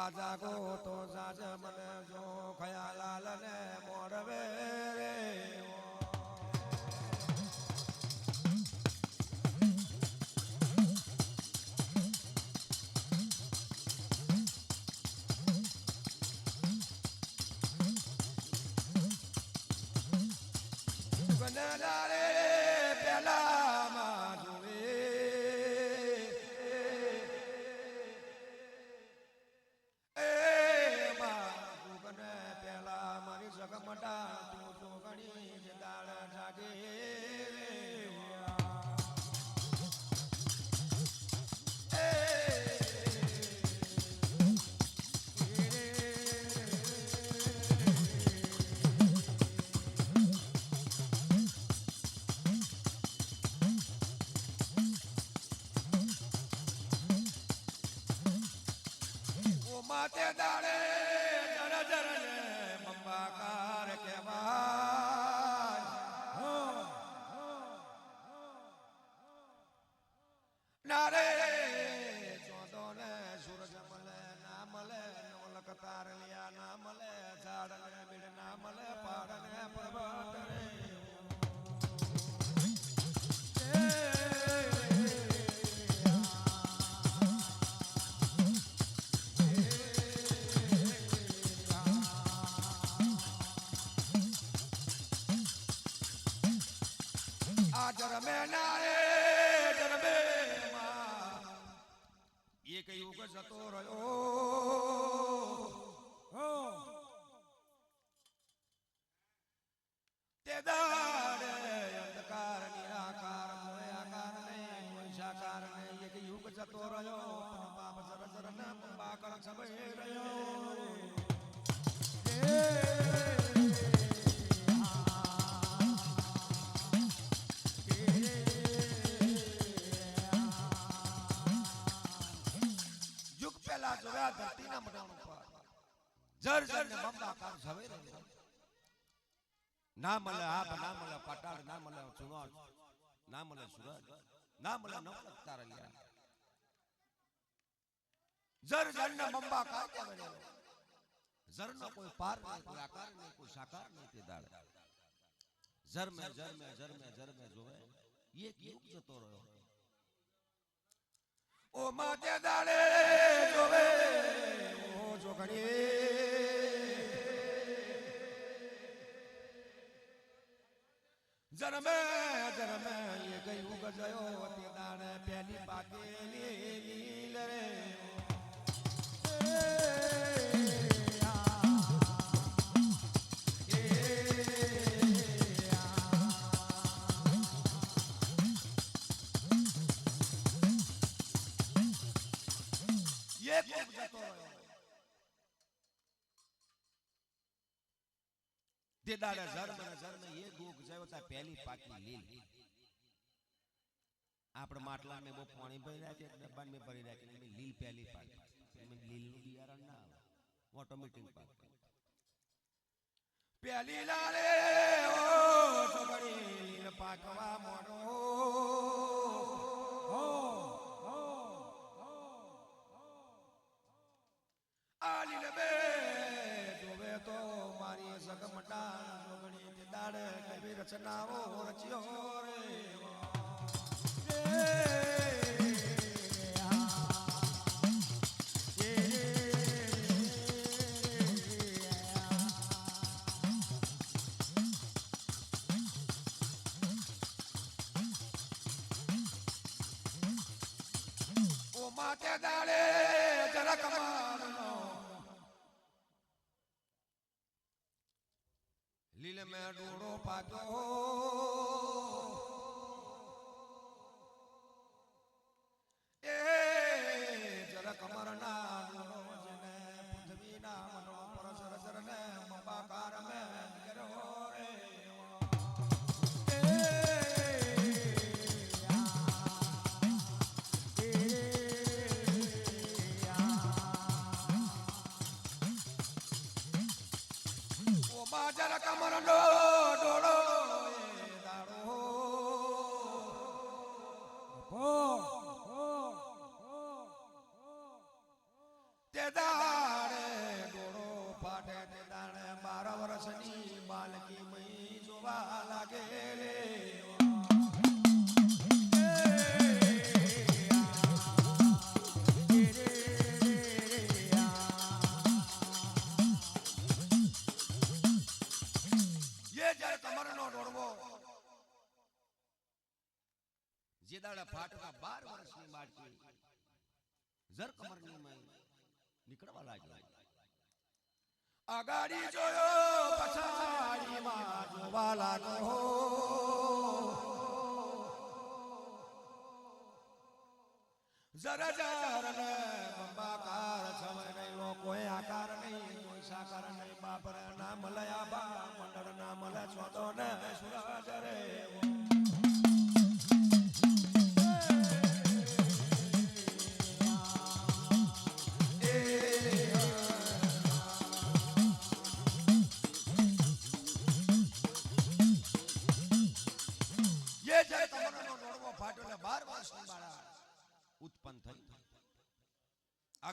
માં જાગો તો જાજ મને જો ખયાલાલ ને મોરવે રે ગનડારે પેલા ઓ પણ પાપ જર જર ને બાકળ છબે રહ્યો યુગ પહેલા જોયા ધરતીના મઢાણ ઉપર જર જર ને બંબાકાર કામ રહ્યો ના મળે આપ, ના મળે પાટાળ, ના મળે ચુનાર ના મળે સુરત ના મળે નવલક તારલિયા જર જર મંબા બંબા કાઢ્યા ગણ્યો જર નો કોઈ પાર નહીં, કોઈ આકાર નહીં, કોઈ સાકાર નહીં તે દાડે. જર મે જર મે જર મે જર મે જોવે, એક યુગ જતો રહ્યો. ઓ માતે દાળે જોવે, ઓ જોગણી જરમે જરમે એ ગયું ગજયો તે દાણે પેલી પાકેલી લીલ રે. તે દાડે જન્મ એ ગુગ જયો પહેલી પાકી લીલ આપણે માટલા મેં બહુ પાણી ભરી રાખ્યા ડબ્બા મેં ભરી રાખે લીલ પહેલી પાકી એમાં લીલનું બિયારણ ના આવે ઓટોમેટિક પાક પહેલી લાલે પાકવા મોડો હો આ લીલ બે તો મારી સગમટા દાડે રચનાઓ રચ્યો રે ડોળો પાક્યો દાડા ફાટકા બાર વર્ષની બાળકી જર કમરની માં નીકળવા લાગ્યો. આગાડી જોયો, પછાડીમાં જોવા લાગો જરા જર ને કોઈ આકાર નહીં, કોઈ સાકાર નહીં, બાપરા નામ લયા.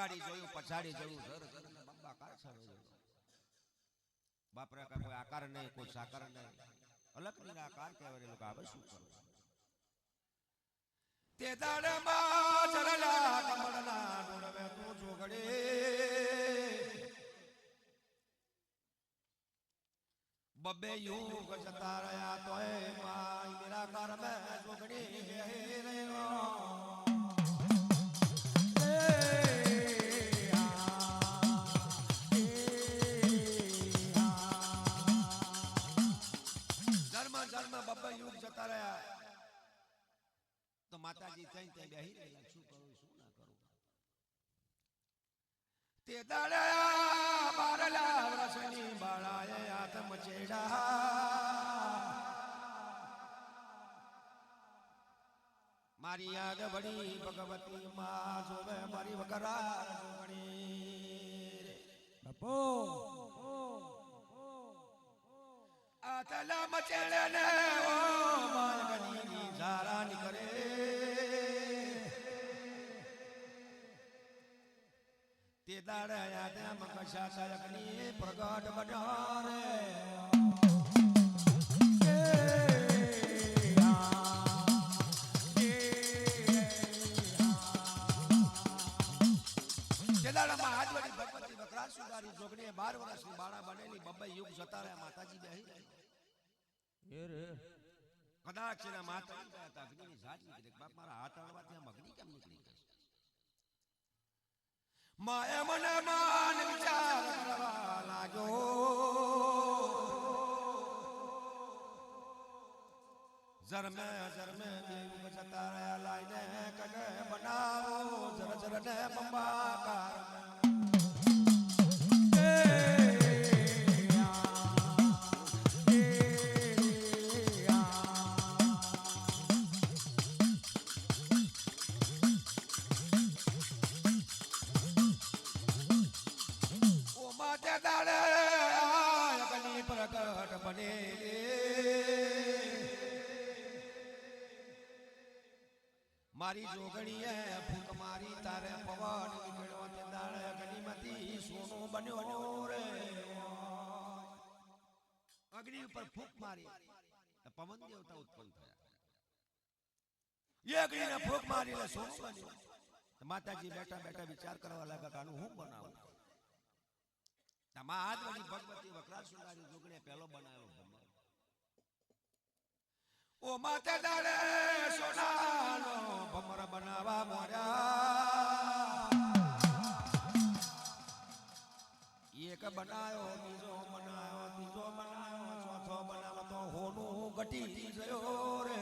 આગાડી જોયું પછાડી જોયું ઘર ઘર ને બંબાકાર છાવે જોયું બાપરે કાંઈ કોઈ આકાર નહીં કોઈ સાકાર નહીં અલગ નિરાકાર કહેવાય લોકો આવે શું કરો તે દાડમાં જરલા કમળના ડોળવે તું જોગડે બબે યુગ જતા રહ્યા તોય માય નિરાકાર મે જોગડી રહ્યો માતાજી ત્યાં ત્યાં બેહી રહેલા શું કરું, શું ના કરું? તે દાડા બારલા વરસની બાળાએ હાથ મચેડા મારી યાદ વળી ભગવતી માં જોવે મારી વગરા જોગણી બાપો. આતલા મચેડે ને ઓ માલગની ઝારા નીકળે. દાડે યાદ મકશા સાયકની પ્રગટ બજારે. કેદાડામાં હાજવડી ભગવતી વકરાજ સુધારી જોગણીએ બાર વર્ષની બાળા બનેલી બબ્બે યુગ જતા રહ્યા માતાજી બેહી રહી. એ રે. કદાચ એના માતા હતા અગ્નિની ઝાડ નીકળી. બાપ મારા હાથ આમ અગ્નિ કેમ નીકળી માએ મને માન વિચાર કરવા લાગ્યો. જરમે જરમે દેવ જતા રહ્યા લાઈને કગે બનાવો, જર જર ને બંબાકાર મારી જોગણીએ ફૂંક મારી તારે પવન નીકળ્યો તે દાડે અગ્નિમાંથી સોનું બન્યો રે. અગ્નિ ઉપર ફૂંક મારી. પવન દેવતા ઉત્પન્ન થયા. એ અગ્નિને ફૂંક મારી સોનું બન્યું. માતાજી બેઠા બેઠા વિચાર કરવા લાગ્યા આનું હું બનાવું? તમા ભગવતી વકરાજ સુંદરી જોગણે પહેલો બનાવ્યો ભમર ઓ માતા દાડે સોનાનો ભમર બનાવા મોડ્યા એક બનાયો, બીજો બનાયો ત્રીજો બનાયો, ચોથો બનાવો તો હોનું ઘટી ગયો રે.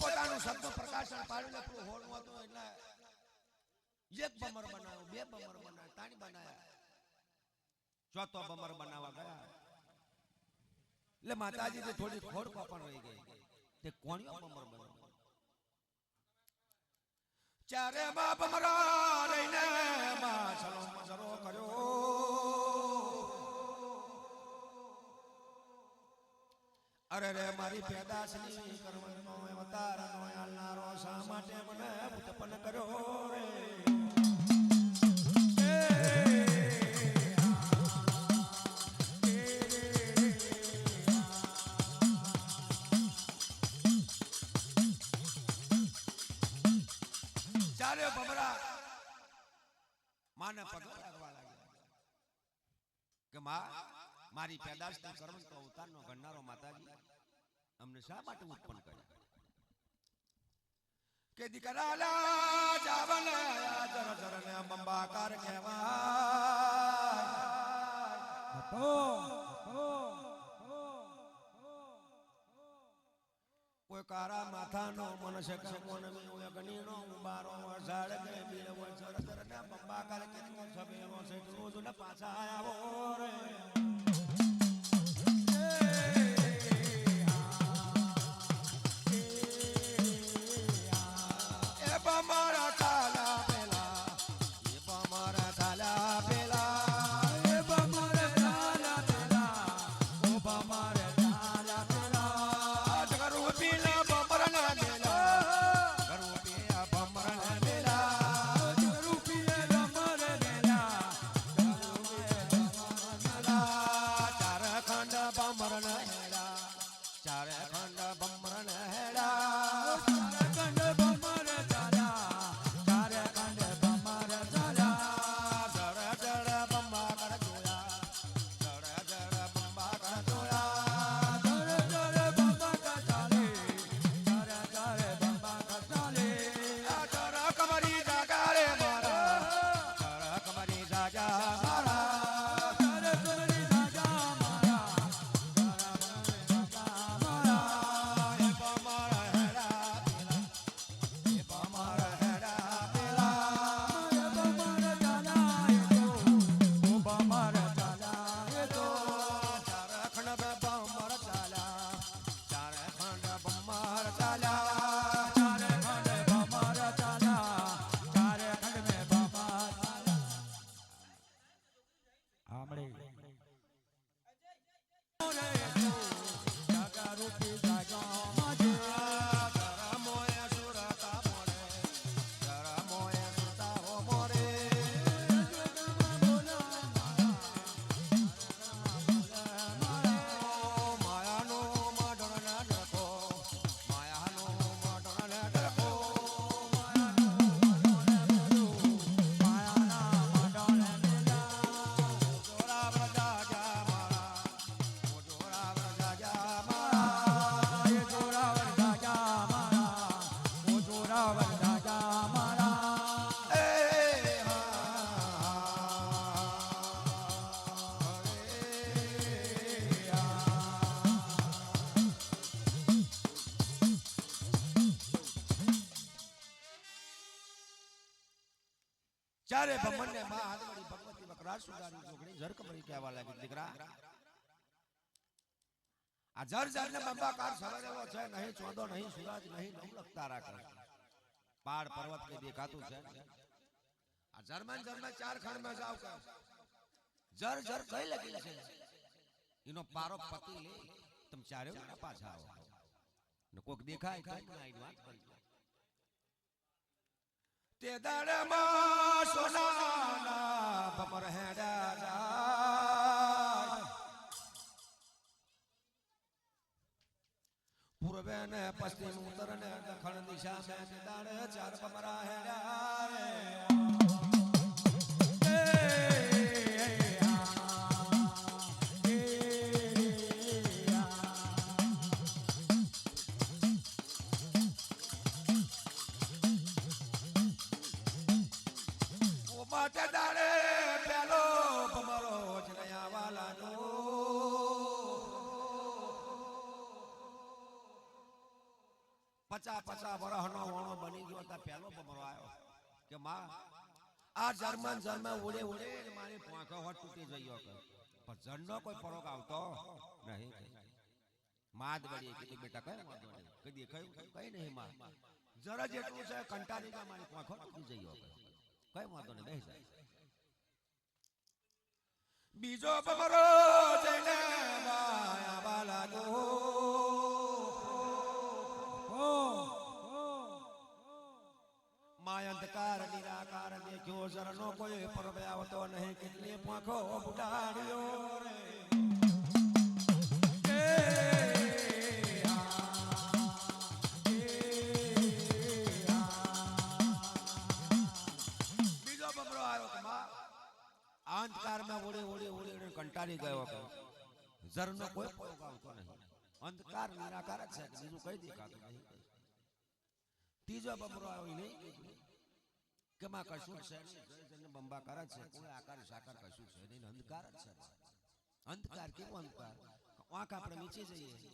પોતાનું શબ્દ પ્રકાશન પાડીને આપણું હોનું હતું એટલે એક બમર બનાવ્યો બે બમર બનાવ્યો ત્રણ બનાવ્યા ચોથો બમર બનાવવા ગયા. એટલે માતાજી ને થોડી ખોડ પણ રહી ગઈ. તે કોણિયો બમર બનાવ્યો? ચારે બાપ મરા રહીને માછલો મજરો કર્યો. અરે રે મારી પેદાશની કરવનનો અવતારનો આલનારો શા માટે મને ઉત્પન્ન કર્યો રે? ચારે બમરા માને પગે લાગવા લાગ્યા. કે માં, મારી પેદાશની કર્મ તો અવતારનો ગણનારો માતાજી. અમને શા માટે ઉત્પન્ન કર્યા? કે દીકરા લા જાવન જર જર ને બંબાકાર કહેવાય. કોઈ કારા માથાનો મનસે કે કોણ મી અગ્નિનો ઉબારો ઝાડ કે બીર વસર ને બંબાકાર કે નો સબેરો છે જો પાછા આવો રે ચારે ભમણને માં હાથવડી ભગવતી વકરાજ સુધારી જોગણી જર કમરી કહેવા લાગી દીકરા. આ જર જર ને બંબાકાર સવારેલો છે નહીં ચોદો નહીં સૂરજ નહીં નવલખ તારા કરે. પાડ પર્વત ને દેખાતું છે? આ જર્મન જર્મન ચાર ખંડમાં જાવ કે? જર જર કઈ લગી છે? એનો પારો પતિ લે તમે ચારે પાછા આવો. ને કોક દેખાય કઈ વાત કરી તે દાડમાં સોનાના ભમર હેડા પૂર્વે ને પશ્ચિમ ઉત્તર ને દક્ષિણ દિશા મેં દાડે ચાર ભમરા હેડા પચા પચા વરહનો વણો બની ગયો તા પેલો ભમરો આવ્યો કે માં, આ જર્મન જર્મન ઉડે ઉડે મારી પાંખો હોટ તૂટી કે. પણ જણનો કોઈ ફરક આવતો નહીં માદ વળી કીધું, બેટા, કઈ વાંધો નહીં. કઈ દેખાયું? કઈ નહીં, માં. જરા જેટલું છે કંટાળી ગયા મારી પાંખો તૂટી ગયો કઈ વાંધો નહીં બેસી જાય બીજો બમરો જઈને માયા બાલાનો માય અંધકાર, નિરાકાર દેખ્યો. શરણો કોઈ પરવે આવતો નહીં. કેટલી પાંખો બુડાડ્યો રે. અંધકારમાં ઓળી ઓળી ઓળી કંટાળી ગયો ઝરનો કોઈ આવતો નહીં. અંધકાર નિરાકાર જ છે બીજું કઈ દેખાતું નહીં. ત્રીજો બમરો આવી નહીં કે માં કશું છે નહીં. બંબાકાર છે, કોઈ આકાર સાકાર કશું છે નહીં. અંધકાર જ છે. અંધકાર, કેવો અંધકાર? વાંક આપણે નીચે જઈએ.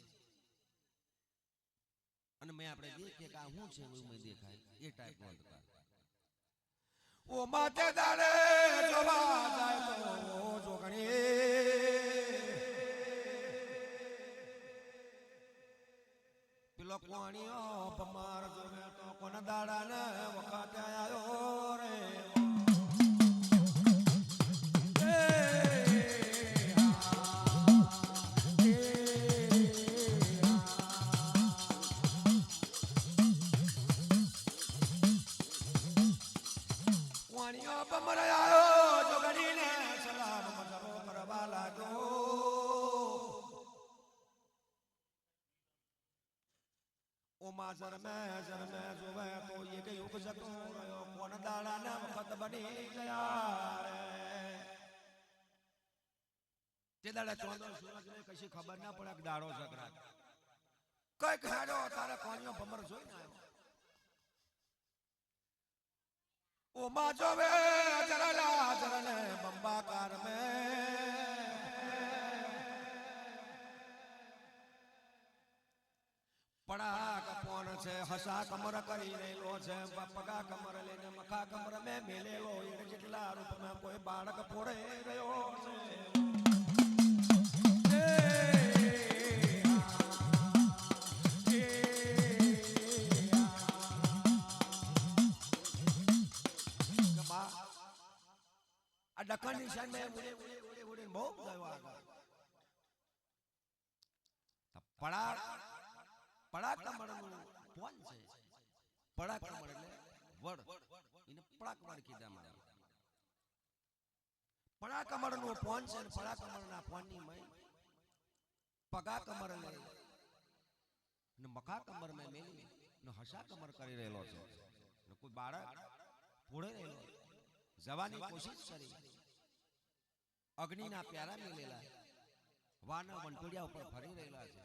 અને મેં આપણે દેખીએ કે આ શું છે એવું મેં દેખાય. એ ટાઈપનો અંધકાર. ઓ માથે દાડે, જોવા જાય તો જોગણી પેલો તે દાડા ચોંદો સૂરજ ને કશી ખબર ના પડે દાડો ઝઘડા કઈ ખાડો તારે કોણીઓ ભમર જોઈને આવ્યો. ઓમાં જોવે, જરલા જરને બંબાકાર મે પડા કપોન છે, હસા કમર કરી રહેલો છે પગા કમર લઈને મખા કમર મે મેલેલો એને જેટલા રૂપમાં કોઈ બાળક પોરે રહ્યો છે. આ ડખણની સામે ઉડે ઉડે ઉડે ઉડે, બહુ ગયો આગળ. પડાક પડા પડા કમળનું છે. પડા કમળ એટલે વડ. એને પડા કમળ કીધા મને. પડા કમળનું પોન છે ને પડા કમળના પોનની મય પગા કમર લે ને મખા કમર મેં મેલી ને હસા કમર કરી રહેલો છે. ને કોઈ બાળક પોળે રહેલો. જવાની કોશિશ કરી. અગ્નિના પ્યારા મેલેલા. વાના વંટોડિયા ઉપર ફરી રહેલા છે.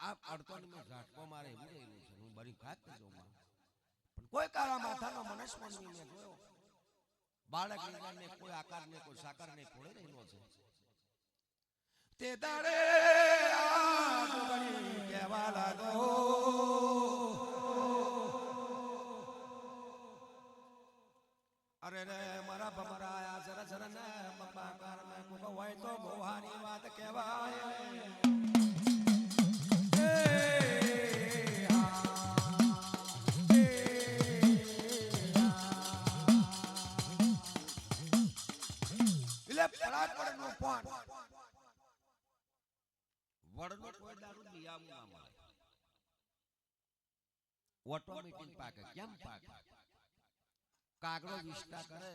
આ અડતોની મેં ઝાટકો મારે એવું રહેલું છે. હું બરી ખાતમાં પણ કોઈ કાળા માથાનો મનસ્મંદી મેં જોયો. બાળક ને કોઈ આકાર ને કોઈ સાકાર ને ખોળે રહેલો છે. તે દાડે આ કહેવા લાગો. અરે રે, મારા ભમરાયા, જરા જરા ને મમ્મા કાર મે કુબો હોય તો ગોહાની વાત કહેવાય. ઓટોમેટિક પાકે. કેમ પાકે? કાગડો વિષ્ટા કરે.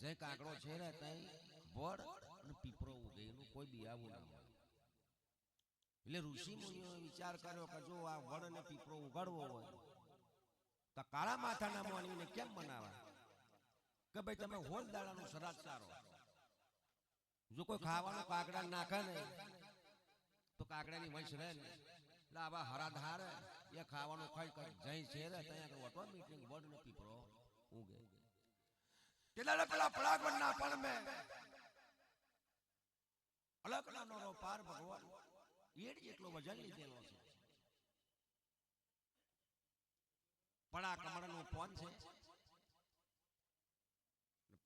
જે કાગડો છે ને ત્યાં વડ અને પીપળો ઉગે એનું કોઈ બિયાવું ના હોય એટલે ઋષિ મુનિઓએ વિચાર કર્યો કે જો આ વડ અને પીપળો ઉગાડવો હોય તો કાળા માથાના માનવીને કેમ બનાવવા? કે ભાઈ તમે હોલ દાડાનો સરાજ સારો. જો કોઈ ખાવાનું કાગડા નાખે ને તો કાગડાની વંશ રહે ને એટલે આવા હરાધાર એ ખાવાનું ખાઈ કરી જઈ છે ને ત્યાં આગળ મીટિંગ વડ ને પીપળો. ઉગે તેદાડે પેલા પરાગવનના પણ મેં અલકડાનો રો પાર ભગવાન. એડ જેટલો વજન લીધેલો છે. પડા કમળનું પોન છે.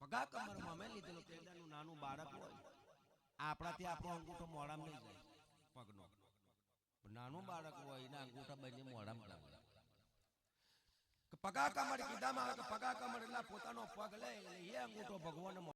પગા કમરમાં મેં લીધેલો તેડાનું નાનું બાળક હોય, આપણાથી આપણો અંગૂઠો મોડામાં નહીં જાય. પગનો. નાનું બાળક હોય, એના અંગૂઠા બંને મોડામાં લાગે પગા કમર કીધામાં આવે તો પગા કમર એટલે પોતાનો પગ લે. એટલે એ અંગૂઠો ભગવાન